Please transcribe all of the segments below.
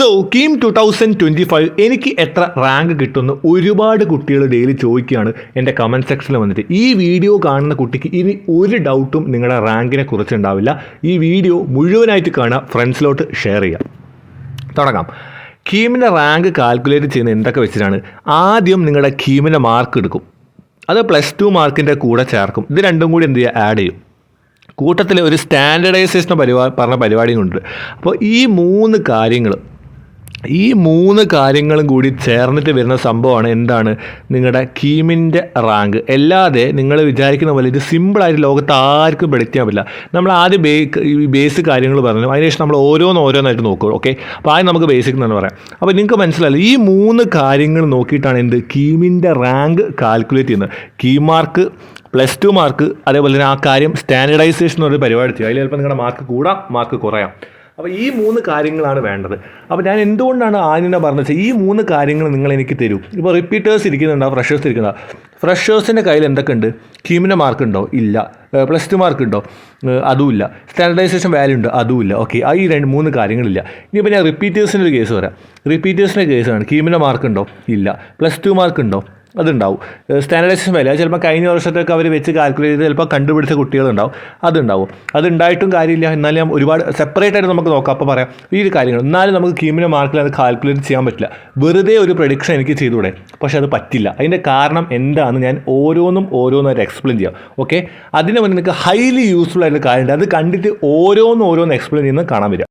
So KEAM two thousand twenty five എനിക്ക് എത്ര rank കിട്ടുമെന്ന് ഒരുപാട് കുട്ടികൾ ഡെയിലി ചോദിക്കുകയാണ് എന്റെ കമന്റ് സെക്ഷനിൽ വന്നിട്ട്. ഈ വീഡിയോ കാണുന്ന കുട്ടിക്ക് ഇനി ഒരു ഡൗട്ടും നിങ്ങളുടെ റാങ്കിനെ കുറിച്ച് ഉണ്ടാവില്ല. ഈ വീഡിയോ മുഴുവനായിട്ട് കാണുക ഫ്രണ്ട്സിലോട്ട് ഷെയർ ചെയ്യുക. തുടങ്ങാം. കീമിന്റെ റാങ്ക് കാൽക്കുലേറ്റ് ചെയ്യുന്ന എന്തൊക്കെ വെച്ചിട്ടാണ്? ആദ്യം നിങ്ങളുടെ കീമിന്റെ മാർക്ക് എടുക്കും. അത് പ്ലസ് ടു മാർക്കിന്റെ കൂടെ ചേർക്കും. ഇത് രണ്ടും കൂടി എന്ത് ചെയ്യുക? ആഡ് ചെയ്യും. കൂട്ടത്തിൽ ഒരു സ്റ്റാൻഡേർഡൈസേഷൻ പരിപാടി പറഞ്ഞ പരിപാടിയും ഉണ്ട് അപ്പോൾ ഈ മൂന്ന് കാര്യങ്ങൾ ഈ മൂന്ന് കാര്യങ്ങളും കൂടി ചേർന്നിട്ട് വരുന്ന സംഭവമാണ് എന്താണ് നിങ്ങളുടെ കീമിന്റെ റാങ്ക്. അല്ലാതെ നിങ്ങൾ വിചാരിക്കുന്ന പോലെ ഇത് സിമ്പിളായിട്ട് ലോകത്ത് ആർക്കും പ്രെഡിക്റ്റ് ചെയ്യാൻ പറ്റില്ല. നമ്മൾ ആദ്യം ബേ ഈ ബേസ് കാര്യങ്ങൾ പറഞ്ഞു. അതിനുശേഷം നമ്മൾ ഓരോന്ന് ഓരോന്നായിട്ട് നോക്കുക ഓക്കെ അപ്പോൾ ആദ്യം നമുക്ക് ബേസിക് എന്ന് പറയാം. അപ്പോൾ നിങ്ങൾക്ക് മനസ്സിലായില്ല ഈ മൂന്ന് കാര്യങ്ങൾ നോക്കിയിട്ടാണ് എന്ത് കീമിന്റെ റാങ്ക് കാൽക്കുലേറ്റ് ചെയ്യുന്നത്. KEAM mark plus two mark അതേപോലെ തന്നെ ആ കാര്യം സ്റ്റാൻഡർഡൈസേഷൻ എന്നൊരു പരിപാടി ചെയ്യും അതിൽ ചിലപ്പോൾ നിങ്ങളുടെ മാർക്ക് കൂടാം മാർക്ക് കുറയാം. അപ്പോൾ ഈ മൂന്ന് കാര്യങ്ങളാണ് വേണ്ടത്. അപ്പോൾ ഞാൻ എന്തുകൊണ്ടാണ് ആനിനെ പറഞ്ഞത്? ഈ മൂന്ന് കാര്യങ്ങൾ നിങ്ങൾ എനിക്ക് തരൂ. ഇപ്പോൾ റിപ്പീറ്റേഴ്സ് ഇരിക്കുന്നുണ്ടോ? ഫ്രഷേഴ്സ് ഇരിക്കുന്നുണ്ടോ? ഫ്രഷേഴ്സിന്റെ കയ്യിൽ എന്തൊക്കെ ഉണ്ട് ക്യൂമിന്റെ മാർക്ക് ഉണ്ടോ? ഇല്ല. പ്ലസ് ടു മാർക്ക് ഉണ്ടോ? അതും അതുമില്ല സ്റ്റാൻഡർഡൈസേഷൻ വാല്യൂ ഉണ്ട്? അതുമില്ല ഓക്കെ ആ ഈ രണ്ട് മൂന്ന് കാര്യങ്ങളില്ല. ഇനിയിപ്പോൾ ഞാൻ റിപ്പീറ്റേഴ്സിന്റെ ഒരു കേസ് പറയാം. റിപ്പീറ്റേഴ്സിന്റെ കേസാണ് ക്യൂമിന്റെ മാർക്ക് ഉണ്ടോ? ഇല്ല. പ്ലസ് ടു മാർക്ക് ഉണ്ടോ? അതുണ്ടാവും. സ്റ്റാൻഡർഡൈസേഷൻ വില ചിലപ്പോൾ കഴിഞ്ഞ വർഷത്തൊക്കെ അവർ വെച്ച് കാൽക്കുലേറ്റ് ചെയ്ത് ചിലപ്പോൾ കണ്ടുപിടിച്ച കുട്ടികളുണ്ടാവും. അതുണ്ടാവും. അതുണ്ടായിട്ടും കാര്യമില്ല. എന്നാലും ഒരുപാട് സെപ്പറേറ്റ് ആയിട്ട് നമുക്ക് നോക്കാം. അപ്പോൾ പറയാം ഈ ഒരു കാര്യങ്ങൾ. എന്നാലും നമുക്ക് കീമിന്റെ മാർക്കിൽ അത് കാൽക്കുലേറ്റ് ചെയ്യാൻ പറ്റില്ല. വെറുതെ ഒരു പ്രഡിക്ഷൻ എനിക്ക് ചെയ്തുകൂടെ? പക്ഷെ അത് പറ്റില്ല. അതിന്റെ കാരണം എന്താണെന്ന് ഞാൻ ഓരോന്നും ഓരോന്നായിട്ട് എക്സ്പ്ലെയിൻ ചെയ്യാം. ഓക്കെ അതിന് മുന്നേ നിങ്ങൾക്ക് ഹൈലി യൂസ്ഫുൾ ആയിട്ടുള്ള കാര്യമുണ്ട്. അത് കണ്ടിട്ട് ഓരോന്നും ഓരോന്ന് എക്സ്പ്ലെയിൻ ചെയ്യുന്നത് കാണാൻ വരിക.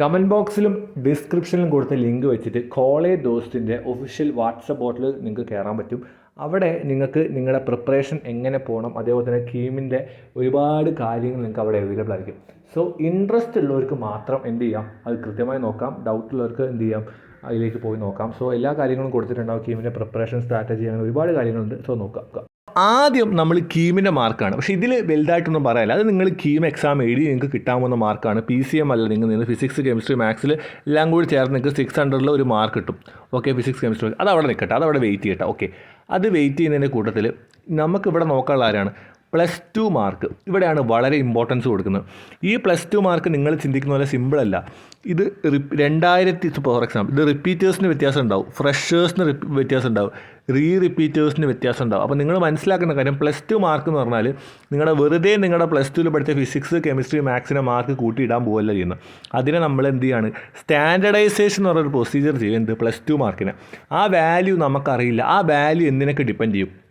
കമന്റ് ബോക്സിലും ഡിസ്ക്രിപ്ഷനിലും കൊടുത്ത ലിങ്ക് വെച്ചിട്ട് കോളേജ് ദോസ്തിന്റെ ഒഫീഷ്യൽ വാട്സപ്പ് ബോട്ടിൽ നിങ്ങൾക്ക് കയറാൻ പറ്റും. അവിടെ നിങ്ങൾക്ക് നിങ്ങളുടെ പ്രിപ്പറേഷൻ എങ്ങനെ പോകണം അതേപോലെ തന്നെ കീമിന്റെ ഒരുപാട് കാര്യങ്ങൾ നിങ്ങൾക്ക് അവിടെ അവൈലബിൾ ആയിരിക്കും. സോ ഇൻട്രസ്റ്റ് ഉള്ളവർക്ക് മാത്രം എന്ത് ചെയ്യാം? അത് കൃത്യമായി നോക്കാം. ഡൗട്ട് ഉള്ളവർക്ക് എന്ത് ചെയ്യാം? അതിലേക്ക് പോയി നോക്കാം. സോ എല്ലാ കാര്യങ്ങളും കൊടുത്തിട്ടുണ്ടാവും. കീമിന്റെ പ്രിപ്പറേഷൻ സ്ട്രാറ്റജി അങ്ങനെ ഒരുപാട് കാര്യങ്ങളുണ്ട്. സോ നോക്കാം. ആദ്യം നമ്മൾ കീമിന്റെ മാർക്കാണ്. പക്ഷേ ഇതിൽ വലുതായിട്ടൊന്നും പറയാനില്ല. അത് നിങ്ങൾ കീം എക്സാം എഴുതി നിങ്ങൾക്ക് കിട്ടാവുന്ന മാർക്കാണ്. പി സി എം അല്ല നിങ്ങൾ നിന്ന് ഫിസിക്സ് കെമിസ്ട്രി മാത്സിൽ എല്ലാം കൂടി ചേർന്ന് നിങ്ങൾക്ക് സിക്സ് ഹൺഡ്രഡിൽ ഒരു മാർക്ക് കിട്ടും. ഓക്കെ ഫിസിക്സ് കെമിസ്ട്രി അത് അവിടെ നിൽക്കട്ടെ അത് അവിടെ വെയിറ്റ് ചെയ്യട്ടെ. ഓക്കെ അത് വെയിറ്റ് ചെയ്യുന്നതിന്റെ കൂട്ടത്തിൽ നമുക്കിവിടെ നോക്കാനുള്ള ആരാണ്? പ്ലസ് ടു മാർക്ക് ഇവിടെയാണ് വളരെ ഇമ്പോർട്ടൻസ് കൊടുക്കുന്നത്. ഈ പ്ലസ് ടു മാർക്ക് നിങ്ങൾ ചിന്തിക്കുന്ന പോലെ സിമ്പിളല്ല ഇത് രണ്ടായിരത്തി ഫോർ എക്സാമ്പിൾ ഇത് റിപ്പീറ്റേഴ്സിന് വ്യത്യാസം ഉണ്ടാവും. ഫ്രഷേഴ്സിന് വ്യത്യാസം ഉണ്ടാവും. റീ റിപ്പീറ്റേഴ്സിന് വ്യത്യാസം ഉണ്ടാവും. അപ്പോൾ നിങ്ങൾ മനസ്സിലാക്കുന്ന കാര്യം പ്ലസ് ടു മാർക്ക് എന്ന് പറഞ്ഞാൽ നിങ്ങളുടെ വെറുതെ നിങ്ങളുടെ പ്ലസ് ടുവിൽ പഠിച്ച ഫിസിക്സ് കെമിസ്ട്രി മാത്സിനെ മാർക്ക് കൂട്ടിയിടാൻ പോകല്ല ചെയ്യുന്നത്. അതിനെ നമ്മൾ എന്ത് ചെയ്യാണ്? സ്റ്റാൻഡർഡൈസേഷൻ എന്ന് പറഞ്ഞൊരു പ്രൊസീജിയർ ചെയ്യും. പ്ലസ് ടു മാർക്കിന് ആ വാല്യൂ നമുക്കറിയില്ല. ആ വാല്യൂ എന്തിനൊക്കെ ഡിപ്പെൻഡ് ചെയ്യും?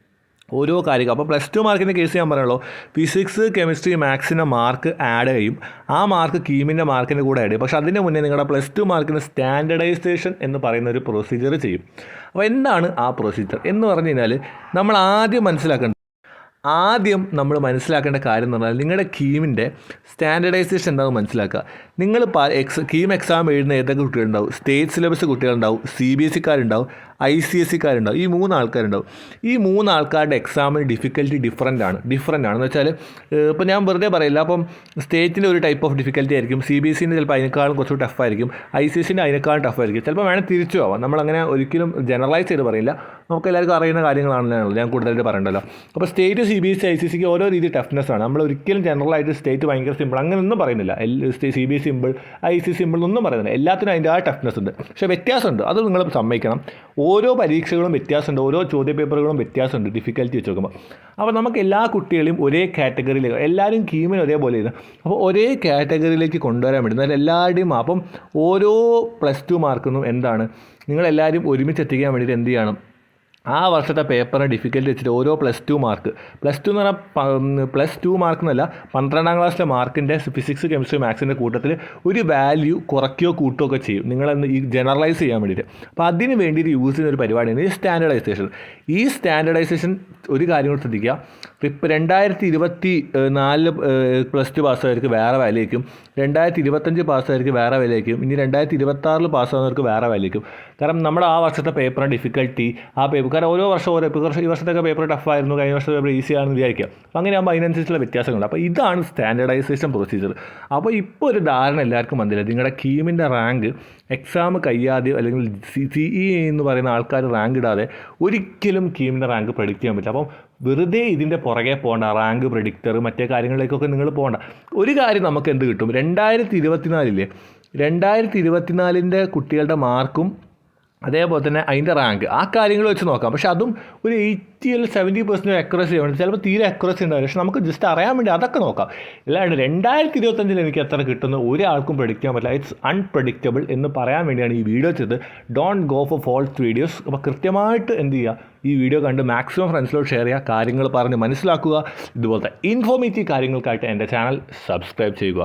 ഓരോ കാര്യങ്ങൾ. അപ്പോൾ പ്ലസ് ടു മാർക്കിന്റെ കേസ് ഞാൻ പറയുള്ളൂ ഫിസിക്സ് കെമിസ്ട്രി മാത്സിന്റെ മാർക്ക് ആഡ് ചെയ്യും. ആ മാർക്ക് കീമിന്റെ മാർക്കിന്റെ കൂടെ ആഡ് ചെയ്യും. പക്ഷേ അതിന്റെ മുന്നേ നിങ്ങളുടെ പ്ലസ് ടു മാർക്കിന് സ്റ്റാൻഡർഡൈസേഷൻ എന്ന് പറയുന്ന ഒരു പ്രൊസീജിയർ ചെയ്യും. അപ്പോൾ എന്താണ് ആ പ്രൊസീജിയർ എന്ന് പറഞ്ഞു കഴിഞ്ഞാൽ നമ്മൾ ആദ്യം മനസ്സിലാക്കേണ്ടത് ആദ്യം നമ്മൾ മനസ്സിലാക്കേണ്ട കാര്യം എന്ന് പറഞ്ഞാൽ നിങ്ങളുടെ കീമിന്റെ സ്റ്റാൻഡർഡൈസേഷൻ എന്താണെന്ന് മനസ്സിലാക്കുക. നിങ്ങൾ എക്സ് കീം എക്സാം എഴുതുന്ന ഏതൊക്കെ കുട്ടികളുണ്ടാവും? സ്റ്റേറ്റ് സിലബസ് കുട്ടികളുണ്ടാവും. സി ബി എസ് സിക്കാരുണ്ടാവും ഐ സി എസ് സിക്കാരുണ്ടാവും. ഈ മൂന്ന് ആൾക്കാരുണ്ടാവും ഈ മൂന്ന് ആൾക്കാരുടെ എക്സാമിന് ഡിഫിക്കൽറ്റി ഡിഫറന്റ് ആണ്. ഡിഫറന്റ് ആണ്. എന്ന് വെച്ചാൽ ഇപ്പോൾ ഞാൻ വെറുതെ പറയില്ല. അപ്പം സ്റ്റേറ്റിന്റെ ഒരു ടൈപ്പ് ഓഫ് ഡിഫിക്കൽറ്റി ആയിരിക്കും. സി ബി എസ് ചിലപ്പോൾ അതിനേക്കാളും കുറച്ച് ടഫായിരിക്കും ഐ സി എസിന്റെ അതിനേക്കാളും ടഫായിരിക്കും ചിലപ്പോൾ വേണേൽ തിരിച്ചു ആവാം നമ്മളങ്ങനെ ഒരിക്കലും ജനറലൈസ് ചെയ്ത് പറയില്ല. നമുക്ക് എല്ലാവർക്കും അറിയുന്ന കാര്യങ്ങളാണല്ലോ ഞാൻ കൂടുതലായിട്ട് പറയണ്ടല്ലോ. അപ്പോൾ state C B S C I C സിക്ക് ഓരോ രീതി ടഫ്നെസ് ആണ്. നമ്മൾ ഒരിക്കലും ജനറലായിട്ട് സ്റ്റേറ്റ് ഭയങ്കര സിമ്പിൾ അങ്ങനെ ഒന്നും പറയുന്നില്ല. C B S simple I C simple ഒന്നും പറയുന്നില്ല. എല്ലാത്തിനും അതിന്റെ ആ ടഫ്നെസ് ഉണ്ട്. പക്ഷേ വ്യത്യാസമുണ്ട്. അത് നിങ്ങൾ സമ്മതിക്കണം. ഓരോ പരീക്ഷകളും വ്യത്യാസമുണ്ട് ഓരോ ചോദ്യ പേപ്പറുകളും വ്യത്യാസമുണ്ട് ഡിഫിക്കൽറ്റി വെച്ച് നോക്കുമ്പോൾ അപ്പോൾ നമുക്ക് എല്ലാ കുട്ടികളെയും ഒരേ കാറ്റഗറിയിലേക്ക് എല്ലാവരും കീമിന് ഒരേപോലെ ഇരുന്നു അപ്പോൾ ഒരേ കാറ്റഗറിയിലേക്ക് കൊണ്ടുവരാൻ വേണ്ടി എന്നാൽ എല്ലാവരുടെയും അപ്പം ഓരോ പ്ലസ് ടു മാർക്കൊന്നും എന്താണ്? നിങ്ങളെല്ലാവരും ഒരുമിച്ച് എത്തിക്കാൻ വേണ്ടിയിട്ട് എന്ത് ചെയ്യണം? ആ വർഷത്തെ പേപ്പറിന് ഡിഫിക്കൽട്ടി വെച്ചിട്ട് ഓരോ plus two mark plus two എന്ന് പറഞ്ഞാൽ പ്ലസ് ടു മാർക്ക് എന്നല്ല പന്ത്രണ്ടാം ക്ലാസ്സിലെ മാർക്കിന്റെ ഫിസിക്സ് കെമിസ്ട്രി മാത്സിന്റെ കൂട്ടത്തിൽ ഒരു വാല്യൂ കുറയ്ക്കുകയോ കൂട്ടുകയോ ഒക്കെ ചെയ്യും. നിങ്ങളെന്ന് ഈ ജനറലൈസ് ചെയ്യാൻ വേണ്ടിയിട്ട്. അപ്പോൾ അതിന് വേണ്ടിയിട്ട് യൂസ് ചെയ്യുന്ന ഒരു പരിപാടിയാണ് ഈ സ്റ്റാൻഡർഡൈസേഷൻ ഈ സ്റ്റാൻഡർഡൈസേഷൻ ഒരു കാര്യം കൂടി ശ്രദ്ധിക്കുക. ഇപ്പം രണ്ടായിരത്തി ഇരുപത്തി നാലിൽ പ്ലസ് ടു പാസ്സായവർക്ക് വേറെ വിലയ്ക്കും രണ്ടായിരത്തി ഇരുപത്തഞ്ച് പാസ്സായവർക്ക് വേറെ വിലയ്ക്കും ഇനി രണ്ടായിരത്തി ഇരുപത്താറിൽ പാസ്സാകുന്നവർക്ക് വേറെ വിലയ്ക്കും കാരണം നമ്മുടെ ആ വർഷത്തെ പേപ്പറിന്റെ ഡിഫിക്കൽട്ടി ആ പേപ്പർ കാരണം ഓരോ വർഷം ഓരോ ഈ വർഷത്തൊക്കെ പേപ്പർ ടഫായിരുന്നു കഴിഞ്ഞ വർഷത്തെ പേപ്പർ ഈസി ആണെന്ന് വിചാരിക്കുക. അപ്പോൾ അങ്ങനെ ആകുമ്പോൾ അതിനനുസരിച്ചുള്ള വ്യത്യാസങ്ങളുണ്ട്. അപ്പോൾ ഇതാണ് സ്റ്റാൻഡർഡൈസേഷൻ പ്രൊസീജിയർ അപ്പോൾ ഇപ്പോൾ ഒരു ധാരണ എല്ലാവർക്കും വന്നില്ല. നിങ്ങളുടെ കീമിന്റെ റാങ്ക് എക്സാം കഴിയാതെ അല്ലെങ്കിൽ സി സി ഇ എന്ന് പറയുന്ന ആൾക്കാർ റാങ്ക് ഇടാതെ ഒരിക്കലും കീമിന്റെ റാങ്ക് പ്രഡിക്റ്റ് ചെയ്യാൻ പറ്റില്ല. അപ്പം വെറുതെ ഇതിന്റെ പുറകെ പോകണ്ട റാങ്ക് പ്രഡിക്റ്റർ മറ്റേ കാര്യങ്ങളിലേക്കൊക്കെ നിങ്ങൾ പോകണ്ട. ഒരു കാര്യം നമുക്ക് എന്ത് കിട്ടും? രണ്ടായിരത്തി ഇരുപത്തിനാലിലെ രണ്ടായിരത്തി ഇരുപത്തിനാലിന്റെ കുട്ടികളുടെ മാർക്കും അതേപോലെ തന്നെ അതിന്റെ റാങ്ക് ആ കാര്യങ്ങൾ വെച്ച് നോക്കാം. പക്ഷേ അതും ഒരു എയ്റ്റി അല്ലെങ്കിൽ സെവന്റി പെർസെന്റ് അക്യുറസി ഉണ്ട് ചിലപ്പോൾ തീരെ അക്യുറസി ഉണ്ടാവില്ല. പക്ഷേ നമുക്ക് ജസ്റ്റ് അറിയാൻ വേണ്ടി അതൊക്കെ നോക്കാം. അല്ലാണ്ട് രണ്ടായിരത്തി ഇരുപത്തഞ്ചിൽ എനിക്ക് എത്ര കിട്ടുന്ന ഒരാൾക്കും പ്രഡിക്റ്റ് ചെയ്യാൻ പറ്റില്ല. ഇറ്റ്സ് അൺപ്രഡിക്റ്റബിൾ എന്ന് പറയാൻ വേണ്ടിയാണ് ഈ വീഡിയോ ചെയ്തത്. Don't go for false videos അപ്പോൾ കൃത്യമായിട്ട് എന്ത് ചെയ്യുക? ഈ വീഡിയോ കണ്ട് മാക്സിമം ഫ്രണ്ട്സിലോട് ഷെയർ ചെയ്യുക. കാര്യങ്ങൾ പറഞ്ഞ് മനസ്സിലാക്കുക. ഇതുപോലത്തെ ഇൻഫോർമേറ്റീവ് കാര്യങ്ങൾക്കായിട്ട് എന്റെ ചാനൽ സബ്സ്ക്രൈബ് ചെയ്യുക.